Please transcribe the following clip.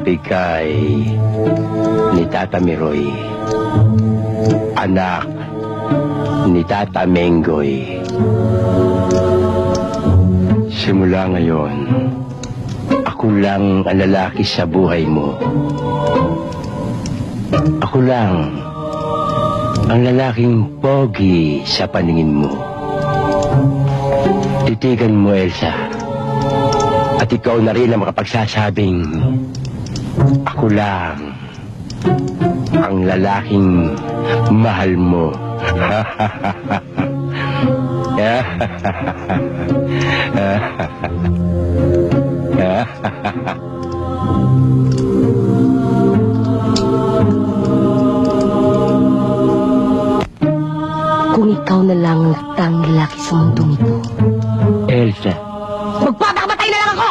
bigay ni Tata Miroy. Anak ni Tata Menggoy. Simula ngayon, ako lang ang lalaki sa buhay mo. Ako lang ang lalaking pogi sa paningin mo. Titigan mo, Elsa. At ikaw na rin ang makapagsasabing lang ang lalaking mahal mo. Kung ikaw na lang ang tanging lalaki sa mundong ito, Elsa. magpapakamatay na lang ako!